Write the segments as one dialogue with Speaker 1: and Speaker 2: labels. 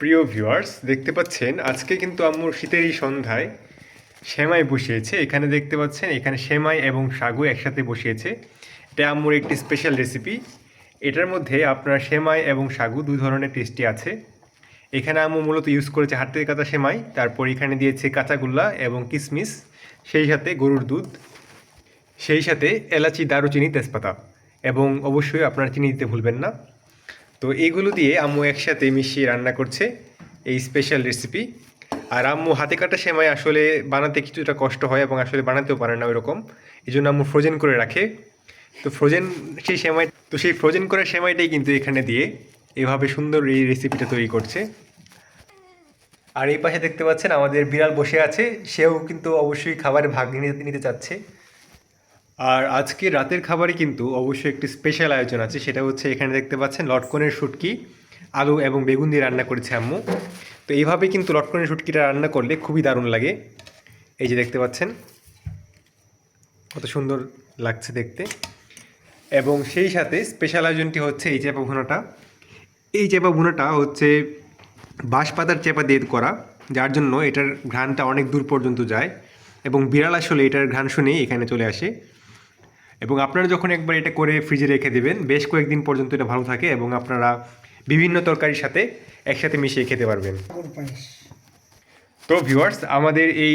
Speaker 1: প্রিয় ভিউয়ার্স দেখতে পাচ্ছেন, আজকে কিন্তু আম্মুর শীতের এই সন্ধ্যায় সেমাই বসিয়েছে। এখানে দেখতে পাচ্ছেন, এখানে সেমাই এবং সাগু একসাথে বসিয়েছে। এটা আম্মুর একটি স্পেশাল রেসিপি এটার মধ্যে আপনার সেমাই এবং সাগু দুই ধরনের টেস্টি আছে। এখানে আম্মু মূলত ইউজ করেছে হাত থেকে কাঁচা সেমাই, তারপর এখানে দিয়েছে কাঁচাগোল্লা এবং কিশমিশ সেই সাথে গরুর দুধ, সেই সাথে এলাচি, দারুচিনি, তেজপাতা এবং অবশ্যই আপনারা চিনি দিতে ভুলবেন না। তো এইগুলো দিয়ে আম্মু একসাথে মিশিয়ে রান্না করছে এই স্পেশাল রেসিপি আর আম্মু হাতে কাটা সেমাই আসলে বানাতে কিছুটা কষ্ট হয় এবং আসলে বানাতেও পারে না ওইরকম। এই জন্য আম্মু ফ্রোজেন করে রাখে। তো ফ্রোজেন সেই সেমাই, তো সেই ফ্রোজেন করা সেমাইটাই কিন্তু এখানে দিয়ে এভাবে সুন্দর এই রেসিপিটা তৈরি করছে। আর এই পাশে দেখতে পাচ্ছেন আমাদের বিড়াল বসে আছে। সেও কিন্তু অবশ্যই খাবারে ভাগ নিতে নিতে চাচ্ছে। আর আজকে রাতের খাবারে কিন্তু অবশ্যই একটি স্পেশাল আয়োজন আছে, সেটা হচ্ছে এখানে দেখতে পাচ্ছেন লটকনের শুটকি, আলু এবং বেগুন দিয়ে রান্না করেছে আম্মু। তো এইভাবে কিন্তু লটকনের শুটকিটা রান্না করলে খুবই দারুণ লাগে। এই যে দেখতে পাচ্ছেন, কত সুন্দর লাগছে দেখতে। এবং সেই সাথে স্পেশাল আয়োজনটি হচ্ছে এই চেপা ভুনাটা। এই চেপা ভুনাটা হচ্ছে বাঁশ পাতার চেপা দিয়ে করা, যার জন্য এটার ঘ্রাণটা অনেক দূর পর্যন্ত যায়। এবং বিড়াল আসলে এটার ঘ্রাণ শুনেই এখানে চলে আসে। এবং আপনারা যখন একবার এটা করে ফ্রিজে রেখে দেবেন বেশ কয়েকদিন পর্যন্ত এটা ভালো থাকে এবং আপনারা বিভিন্ন তরকারির সাথে একসাথে মিশিয়ে খেতে পারবেন। তো ভিউয়ার্স আমাদের এই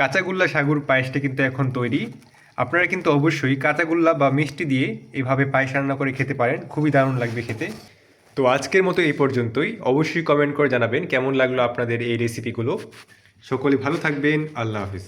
Speaker 1: কাঁচাগোল্লা সাগুর পায়েসটা কিন্তু এখন তৈরি। আপনারা কিন্তু অবশ্যই কাঁচাগোল্লা বা মিষ্টি দিয়ে এভাবে পায়েস রান্না করে খেতে পারেন। খুবই দারুণ লাগবে খেতে। তো আজকের মতো এই পর্যন্তই। অবশ্যই কমেন্ট করে জানাবেন কেমন লাগল আপনাদের এই রেসিপিগুলো সকলে ভালো থাকবেন। আল্লাহ হাফিজ।